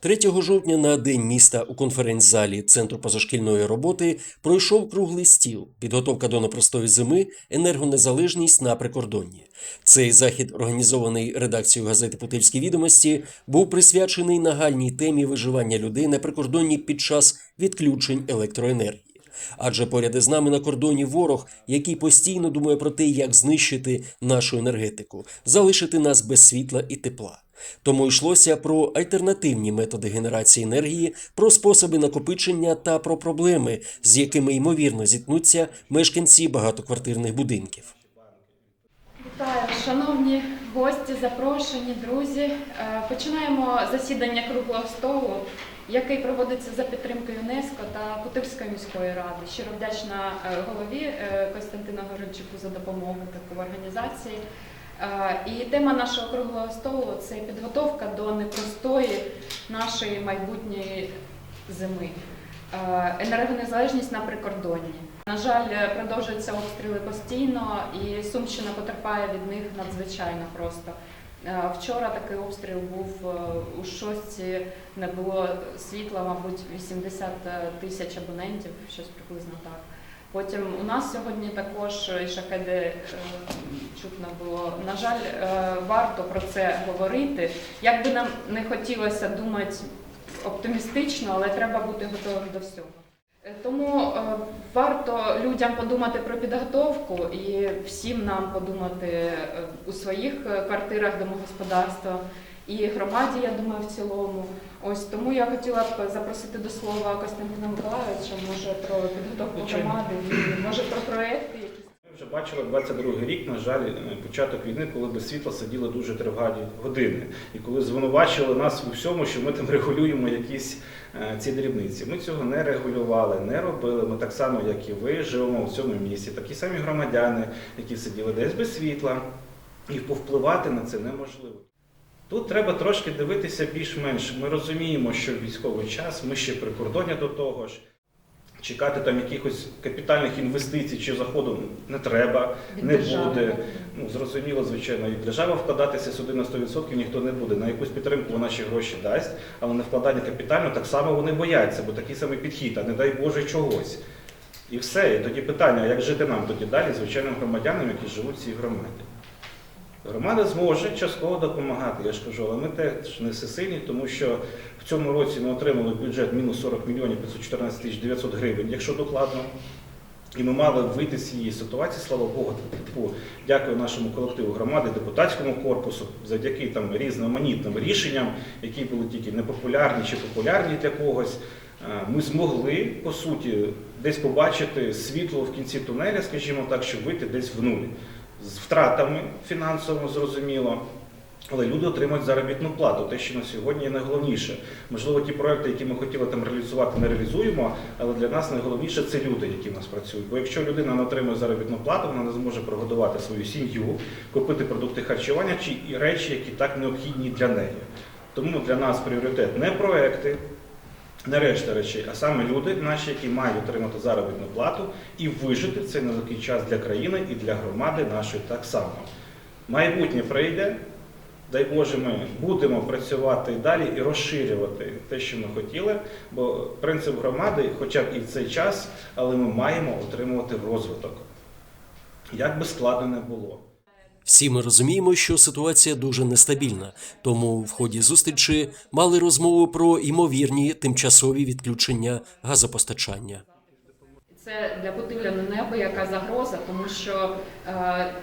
3 жовтня на День міста у конференц-залі Центру позашкільної роботи пройшов круглий стіл підготовка до непростої зими, енергонезалежність на прикордонні. Цей захід, організований редакцією газети Путильські відомості, був присвячений нагальній темі виживання людей на прикордонні під час відключень електроенергії. Адже поряд із нами на кордоні ворог, який постійно думає про те, як знищити нашу енергетику, залишити нас без світла і тепла. Тому йшлося про альтернативні методи генерації енергії, про способи накопичення та про проблеми, з якими ймовірно зіткнуться мешканці багатоквартирних будинків. Вітаю, шановні гості, запрошені, друзі. Е, Починаємо засідання круглого столу, який проводиться за підтримки ЮНЕСКО та Путильської міської ради. Щиро вдячна е, голові е, Костянтину Горинчуку за допомогу таку в організації. Е, І тема нашого круглого столу це підготовка до непростої нашої майбутньої зими. Енергонезалежність на прикордонні. На жаль, продовжуються обстріли постійно, і Сумщина потерпає від них надзвичайно просто. Е, Вчора такий обстріл був е, у шостці, не було світла, мабуть, 80 тисяч абонентів, щось приблизно так. Потім у нас сьогодні також і шахеди е, чутно було. На жаль, е, варто про це говорити. Як би нам не хотілося думати оптимістично, але треба бути готовим до всього. Е, Тому е, варто людям подумати про підготовку і всім нам подумати е, у своїх квартирах домогосподарства і громаді, я думаю, в цілому. Ось тому я хотіла б запросити до слова Костянтина Миколаївича, може про підготовку громади, може про проекти якісь. Вже бачили 22 рік, на жаль, е, початок війни, коли без світла сиділи дуже тривалі години. І коли звинувачили нас у всьому, що ми там регулюємо якісь е, ці дрібниці. Ми цього не регулювали, не робили. Ми так само, як і ви, живемо в цьому місті. Такі самі громадяни, які сиділи десь без світла, і повпливати на це неможливо. Тут треба трошки дивитися більш-менш. Ми розуміємо, що військовий час ми ще прикордоння до того ж. Чекати там якихось капітальних інвестицій чи заходу не треба, Від не держави. буде. Ну зрозуміло, звичайно, і держава вкладатися сюди на 100% ніхто не буде. На якусь підтримку вона ще гроші дасть, але на вкладання капітально так само вони бояться, бо такий самий підхід, а не дай Боже чогось. І все. І тоді питання, як жити нам тоді далі, звичайним громадянам, які живуть в цій громаді. Громада зможе частково допомагати, я ж кажу, але ми теж не всесильні, тому що в цьому році ми отримали бюджет мінус 40 мільйонів 514 тисяч 900 гривень, якщо докладно. І ми мали вийти з цієї ситуації, слава Богу, типу, дякую нашому колективу громади, депутатському корпусу, завдяки там різноманітним рішенням, які були тільки непопулярні чи популярні для когось. е, Ми змогли по суті десь побачити світло в кінці тунеля, скажімо так, щоб вийти десь в нуль з втратами фінансово зрозуміло. Але люди отримують заробітну плату, те, що на сьогодні є найголовніше. Можливо, ті проекти, які ми хотіли там реалізувати, не реалізуємо, але для нас найголовніше це люди, які в нас працюють. Бо якщо людина не отримує заробітну плату, вона не зможе прогодувати свою сім'ю, купити продукти харчування чи і речі, які так необхідні для неї. Тому для нас пріоритет не проекти, не решта речей, а саме люди наші, які мають отримати заробітну плату і вижити цей нелегкий час для країни і для громади нашої так само. Майбутнє прийде. Дай Боже, ми будемо працювати далі і розширювати те, що ми хотіли, бо принцип громади, хоча б і в цей час, але ми маємо отримувати розвиток. Як би складно не було. Всі ми розуміємо, що ситуація дуже нестабільна, тому в ході зустрічі мали розмову про ймовірні тимчасові відключення газопостачання. Це для Путиля не неабияка загроза, тому що е,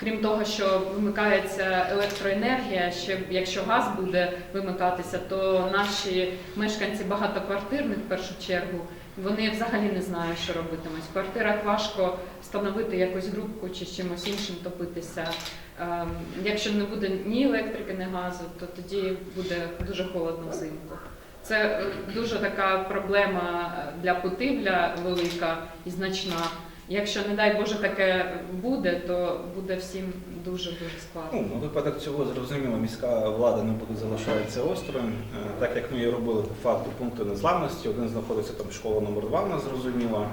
крім того, що вимикається електроенергія, ще якщо газ буде вимикатися, то наші мешканці багатоквартирних в першу чергу вони взагалі не знають, що робитимуть. В квартирах важко встановити якусь грубку чи чимось іншим топитися. Е, якщо не буде ні електрики, ні газу, то тоді буде дуже холодно взимку. Це е, дуже така проблема е, для Путивля велика і значна. Якщо, не дай Боже, таке буде, то буде всім дуже дуже складно. Ну, на випадок цього зрозуміло, міська влада не буде залишатися осторонь, Е, так як ми і робили по факту пункти незламності. Один знаходиться там школа номер 2 у нас зрозуміло,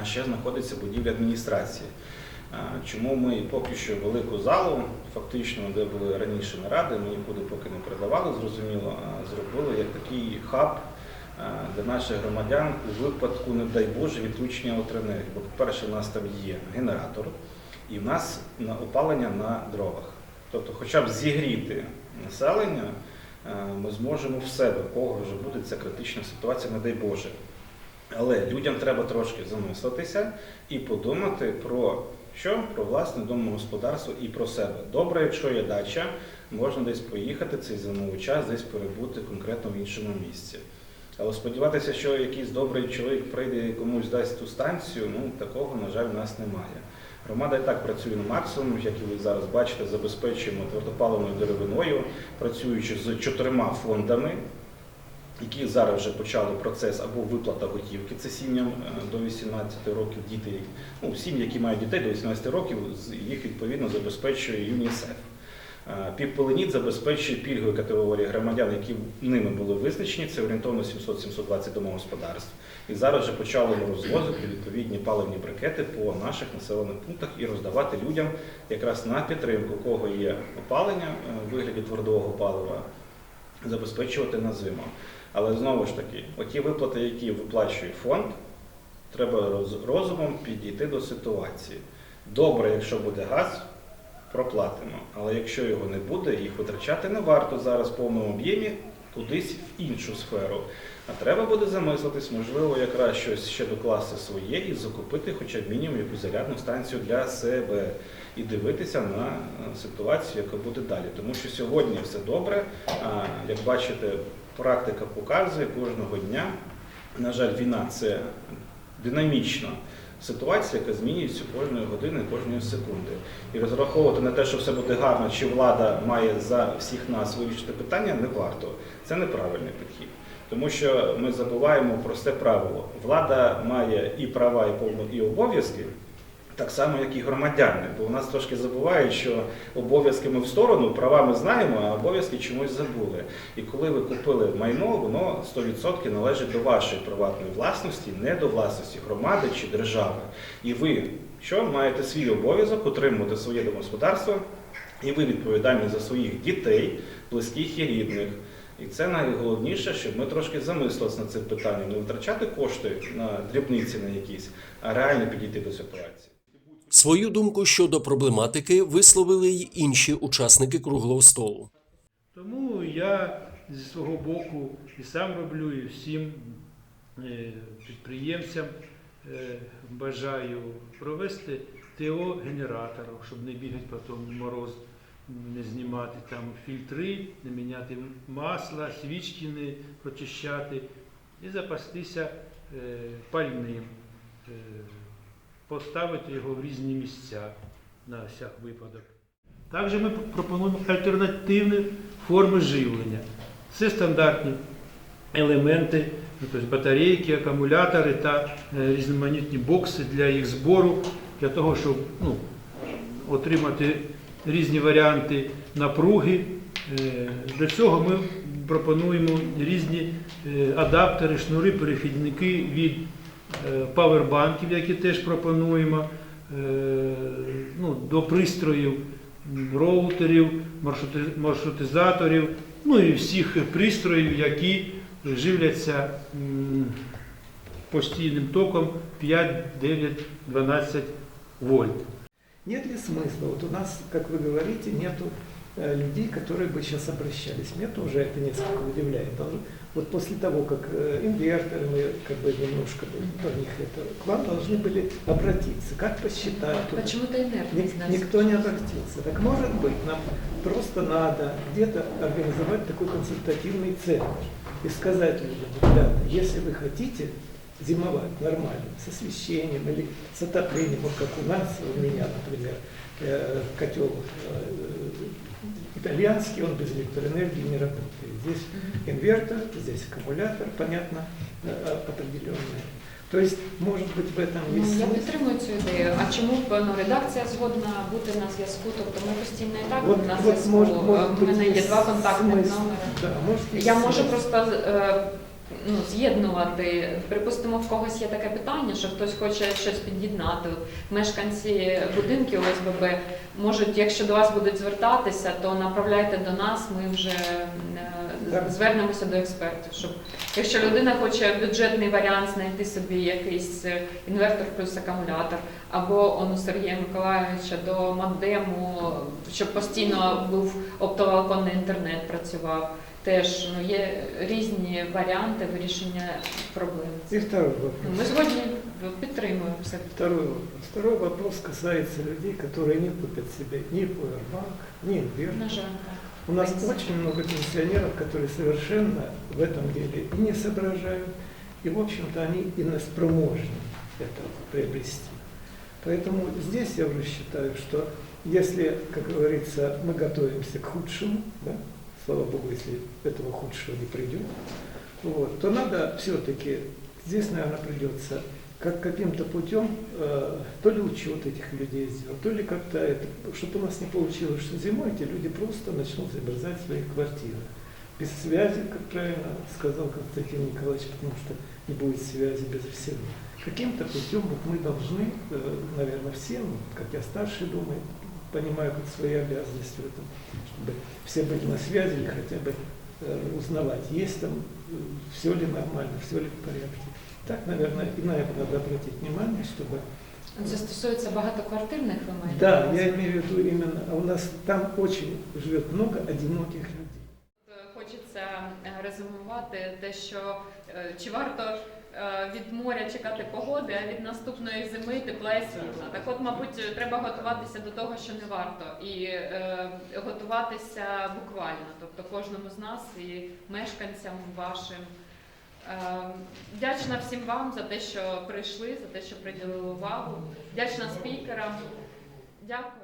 а ще знаходиться будівля адміністрації. Чому ми поки що велику залу, фактично, де були раніше наради, ми нікуди поки не передавали, зрозуміло, зробили як такий хаб для наших громадян у випадку, не дай Боже, відключення електроенергії. Бо, по-перше, у нас там є генератор, і в нас опалення на дровах. Тобто, хоча б зігріти населення, е, ми зможемо в себе, кого вже буде ця критична ситуація, не дай Боже. Але людям треба трошки замислитися і подумати про що? Про власне домогосподарство і про себе. Добре, якщо є дача, можна десь поїхати цей зимовий час, десь перебути конкретно в іншому місці. Але сподіватися, що якийсь добрий чоловік прийде і комусь дасть ту станцію, ну такого, на жаль, в нас немає. Громада і так працює на максимум, як і ви зараз бачите, забезпечуємо твердопаливною деревиною, працюючи з чотирма фондами, які зараз вже почали процес або виплата готівки, це сім'ям е, до 18 років діти, ну, сім'ї, які мають дітей до 18 років, їх відповідно забезпечує ЮНІСЕФ. Е, Півполеніт забезпечує пільгові категорії громадян, які ними були визначені, це орієнтовно 700-720 домогосподарств. І зараз вже почали ми розвозити відповідні паливні брикети по наших населених пунктах і роздавати людям якраз на підтримку, кого є опалення е, в вигляді твердого палива, забезпечувати на зиму. Але знову ж таки, оті виплати, які виплачує фонд, треба розумом підійти до ситуації. Добре, якщо буде газ, проплатимо. Але якщо його не буде, їх витрачати не варто зараз в повному об'ємі кудись в іншу сферу. А треба буде замислитись, можливо, якраз щось ще докласти своє і закупити хоча б мінімум якусь зарядну станцію для себе і дивитися на е, ситуацію, яка буде далі. Тому що сьогодні все добре. А як бачите, практика показує кожного дня. На жаль, війна це динамічна ситуація, яка змінюється кожної години, кожної секунди. І розраховувати на те, що все буде гарно, чи влада має за всіх нас вирішити питання, не варто. Це неправильний підхід. Тому що ми забуваємо просте правило. Влада має і права, і повно- і обов'язки, так само, як і громадяни. Бо у нас трошки забувають, що обов'язки ми в сторону, права ми знаємо, а обов'язки чомусь забули. І коли ви купили майно, воно 100% належить до вашої приватної власності, не до власності громади чи держави. І ви що маєте свій обов'язок утримувати своє домогосподарство, і ви відповідальні за своїх дітей, близьких і рідних. І це найголовніше, щоб ми трошки замислилися над цим питанням, не витрачати кошти на дрібниці на якісь, а реально підійти до ситуації. Свою думку щодо проблематики висловили й інші учасники круглого столу. Тому я зі свого боку і сам роблю, і всім е, підприємцям е, бажаю провести ТО генераторів, щоб не бігати потім мороз, не знімати там фільтри, не міняти масло, свічки не прочищати і запастися е, пальним, поставити його в різні місця на всяк випадок. Також ми пропонуємо альтернативні форми живлення. Це стандартні елементи, ну, тобто батарейки, акумулятори та е, різноманітні бокси для їх збору, для того, щоб ну, отримати різні варіанти напруги. Е, Для цього ми пропонуємо різні е, адаптери, шнури, перехідники від павербанків, які теж пропонуємо, е, ну, до пристроїв м, роутерів, маршрути- маршрутизаторів, ну і всіх пристроїв, які живляться м, постійним током 5, 9, 12 вольт. Нет ли смысла? Вот у нас, как вы говорите, нету э, людей, которые бы сейчас обращались. Меня тоже это несколько удивляет. Вот после того, как э, инверторы, мы как бы немножко про них это, к вам должны были обратиться, как посчитать. Почему-то инертность Ник- Никто не обратился. Так может быть, нам просто надо где-то организовать такой консультативный центр и сказать людям, ребята, если вы хотите зимовать нормально, с освещением или с отоплением, вот как у нас, у меня, например, э, котел э, итальянский, он без электроэнергии не работает. Здесь инвертор, здесь аккумулятор, понятно, э, определенный. То есть, может быть, в этом Ну, есть я смысл. підтримую цю ідею. А чому б ну, редакція згодна бути на зв'язку? Тобто ми постійно і так Вот- на вот зв'язку. может- может У мене быть, є есть два контактних смысл. номери. Да, может, есть Я можу смысл. просто е, ну, з'єднувати. Припустимо, в когось є таке питання, що хтось хоче щось під'єднати. Мешканці будинків ОСББ можуть, якщо до вас будуть звертатися, то направляйте до нас. Ми вже е, звернемося до експертів. Щоб якщо людина хоче бюджетний варіант знайти собі якийсь е, інвертор плюс акумулятор, або он у Сергія Миколайовича до модему, щоб постійно був оптоволоконний інтернет працював. Теж ну, є різні варіанти вирішення проблем. И второй вопрос. Ми згодні підтримуємо все. Второй вопрос. Второй вопрос касается людей, которые не купят себе ни Powerbank, ни инвертор. На жаль, так. У нас Принцип. очень много пенсионеров, которые совершенно в этом деле и не соображают, и, в общем-то, они и неспроможны это приобрести. Поэтому здесь я уже считаю, что если, как говорится, мы готовимся к худшему, да, слава Богу, если этого худшего не придет, вот, то надо все-таки, здесь, наверное, придется как каким-то путем э, то ли учет этих людей сделать, то ли как-то это, чтобы у нас не получилось, что зимой эти люди просто начнут замерзать в своих квартирах. Без связи, как правильно сказал Константин Николаевич, потому что не будет связи без всего. Каким-то путем вот мы должны, э, наверное, все, ну, как я старший думаю, понимаю, как свои обязанности в этом, чтобы все были на связи или хотя бы э, узнавать, есть там, все ли нормально, все ли в порядке. Так, наверное, и на это надо обратить внимание, чтобы... Це стосується багатоквартирних ви маєте? Да, на увазі? я имею в виду именно, а у нас там очень живет много одиноких людей. Хочеться е, резюмувати те, що е, чи варто е, від моря чекати погоди, а від наступної зими тепла і світла. Так от, мабуть, треба готуватися до того, що не варто, і е, готуватися буквально, тобто кожному з нас і мешканцям вашим. Е, Вдячна всім вам за те, що прийшли, за те, що приділили увагу. Вдячна спікерам. Дякую.